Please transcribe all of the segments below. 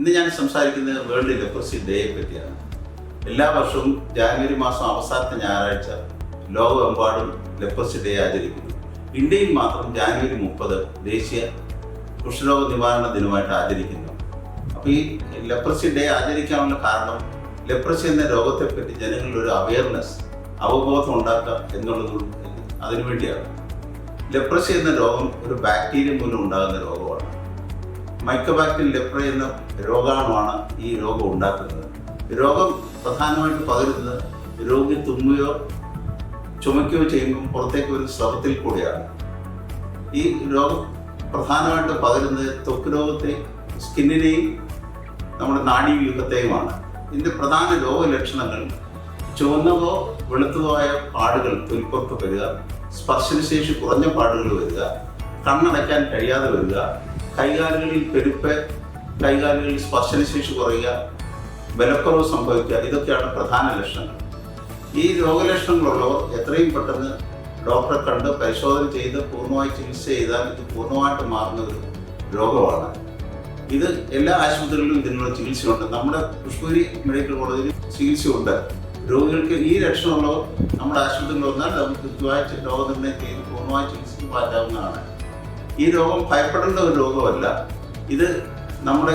ഇന്ന് ഞാൻ സംസാരിക്കുന്നത് വേൾഡ് ലെപ്രസി ഡേയെ പറ്റിയാണ്. എല്ലാ വർഷവും ജാനുവരി മാസം അവസാനത്തെ ഞായറാഴ്ച ലോകമെമ്പാടും ലെപ്രസി ഡേ ആചരിക്കുന്നു. ഇന്ത്യയിൽ മാത്രം ജാനുവരി മുപ്പത് ദേശീയ കുഷ്ഠരോഗ നിവാരണ ദിനമായിട്ട് ആചരിക്കുന്നു. അപ്പോൾ ഈ ലെപ്രസി ഡേ ആചരിക്കാനുള്ള കാരണം ലെപ്രസി എന്ന രോഗത്തെപ്പറ്റി ജനങ്ങളിൽ ഒരു അവയർനെസ് അവബോധം ഉണ്ടാക്കുക എന്നുള്ളത് അതിനുവേണ്ടിയാണ് ലെപ്രസി എന്ന രോഗം ഒരു ബാക്ടീരിയ മൂലം ഉണ്ടാകുന്ന രോഗമാണ്. മൈക്കോബാക്ടീരിയം ലെപ്ര എന്ന രോഗാണുവാണ് ഈ രോഗം ഉണ്ടാക്കുന്നത്. രോഗം പ്രധാനമായിട്ട് പകരുന്നത് രോഗി തുമ്മുകയോ ചുമയ്ക്കുകയോ ചെയ്യുമ്പോൾ പുറത്തേക്ക് ഒരു സ്രവത്തിൽ കൂടിയാണ്. ഈ രോഗം പ്രധാനമായിട്ട് പകരുന്നത് ത്വക്ക് രോഗത്തെ സ്കിന്നിനെയും നമ്മുടെ നാഡീവ്യൂഹത്തെയുമാണ് ഇതിന്റെ പ്രധാന രോഗലക്ഷണങ്ങൾ ചുവന്നതോ വെളുത്തതോ ആയ പാടുകൾ തൊലിപ്പുറത്ത് വരിക സ്പർശനശേഷി കുറഞ്ഞ പാടുകൾ വരിക കണ്ണടയ്ക്കാൻ കഴിയാതെ വരിക കൈകാലുകളിൽ പെരുപ്പ് കൈകാലുകളിൽ സ്പർശനശേഷി കുറയുക ബലക്കുറവ് സംഭവിക്കുക ഇതൊക്കെയാണ് പ്രധാന ലക്ഷണങ്ങൾ. ഈ രോഗലക്ഷണങ്ങളുള്ളവർ എത്രയും പെട്ടെന്ന് ഡോക്ടറെ കണ്ട് പരിശോധന ചെയ്ത് പൂർണമായി ചികിത്സ ചെയ്താൽ ഇത് പൂർണമായിട്ട് മാറുന്ന ഒരു രോഗമാണ്. ഇത് എല്ലാ ആശുപത്രികളിലും ഇതിനുള്ള ചികിത്സയുണ്ട്. നമ്മുടെ പുഷ്പൂരി മെഡിക്കൽ കോളേജിൽ ചികിത്സയുണ്ട്. രോഗികൾക്ക് ഈ ലക്ഷണമുള്ളവർ നമ്മുടെ ആശുപത്രിയിൽ വന്നാൽ നമുക്ക് കൃത്യമായി രോഗനിർണയം ചെയ്ത് പൂർണമായി ചികിത്സയ്ക്ക് മാറ്റാവുന്നതാണ് ഈ രോഗം ഭയപ്പെടേണ്ട ഒരു രോഗമല്ല. ഇത് നമ്മുടെ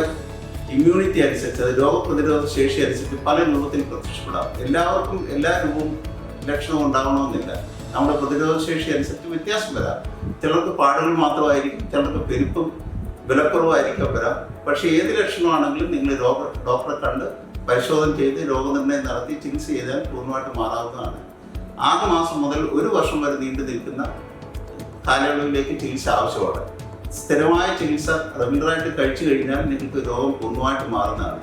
ഇമ്മ്യൂണിറ്റി അനുസരിച്ച് അത് രോഗപ്രതിരോധ ശേഷി അനുസരിച്ച് പല രൂപത്തിൽ പ്രത്യക്ഷപ്പെടാം. എല്ലാവർക്കും എല്ലാ രൂപവും ലക്ഷണവും ഉണ്ടാവണമെന്നില്ല. നമ്മുടെ പ്രതിരോധ ശേഷി അനുസരിച്ച് വ്യത്യാസം വരാം. ചിലർക്ക് പാടുകൾ മാത്രമായിരിക്കും ചിലർക്ക് പെരുപ്പും വിലക്കുറവായിരിക്കാം വരാം. പക്ഷേ ഏത് ലക്ഷണമാണെങ്കിലും നിങ്ങൾ രോഗ ഡോക്ടറെ കണ്ട് പരിശോധന ചെയ്ത് രോഗനിർണയം നടത്തി ചികിത്സ ചെയ്താൽ പൂർണമായിട്ട് മാറാവുന്നതാണ്. ആറ് മാസം മുതൽ ഒരു വർഷം വരെ നീണ്ടു നിൽക്കുന്ന കാലയളവിലേക്ക് ചികിത്സ ആവശ്യമാണ്. സ്ഥിരമായ ചികിത്സ റെഗുലറായിട്ട് കഴിച്ചു കഴിഞ്ഞാൽ നിങ്ങൾക്ക് രോഗം പൂർണമായിട്ട് മാറുന്നതാണ്.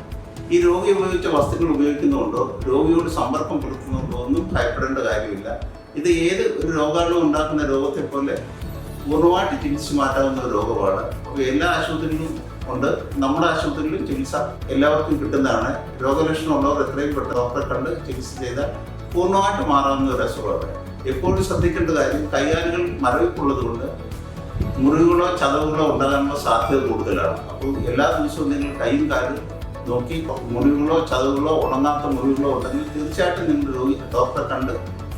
ഈ രോഗി ഉപയോഗിച്ച വസ്തുക്കൾ ഉപയോഗിക്കുന്നുണ്ടോ രോഗിയോട് സമ്പർക്കം പുലർത്തുന്നുണ്ടോ ഒന്നും ഭയപ്പെടേണ്ട കാര്യമില്ല. ഇത് ഏത് ഒരു രോഗാണു ഉണ്ടാക്കുന്ന രോഗത്തെ പോലെ പൂർണമായിട്ട് ചികിത്സിച്ച് മാറ്റാവുന്ന ഒരു രോഗമാണ്. അപ്പോൾ എല്ലാ ആശുപത്രിയിലും ഉണ്ട്. നമ്മുടെ ആശുപത്രിയിലും ചികിത്സ എല്ലാവർക്കും കിട്ടുന്നതാണ്. രോഗലക്ഷണം ഉള്ളവർ എത്രയും പെട്ടെന്ന് ഡോക്ടറെ കണ്ട് ചികിത്സ ചെയ്താൽ പൂർണമായിട്ട് മാറാവുന്ന ഒരു അസുഖമാണ്. എപ്പോഴും ശ്രദ്ധിക്കേണ്ട കാര്യം കൈകാലുകൾ മരവിപ്പുള്ളത് കൊണ്ട് മുറിവുകളോ ചതവുകളോ ഉണ്ടാകാനുള്ള സാധ്യത കൂടുതലാണ്. അപ്പോൾ എല്ലാ ദിവസവും നിങ്ങൾ കൈയും കാലും നോക്കി മുറിവുകളോ ചതവുകളോ ഉണങ്ങാത്ത മുറിവുകളോ ഉണ്ടെങ്കിൽ തീർച്ചയായിട്ടും നിങ്ങൾ രോഗി ഡോക്ടറെ കണ്ട്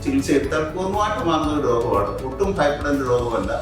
ചികിത്സ എടുത്താൽ പൂർണമായിട്ട് മാറുന്ന ഒരു രോഗമാണ്. ഒട്ടും ഭയപ്പെടേണ്ട രോഗമല്ല.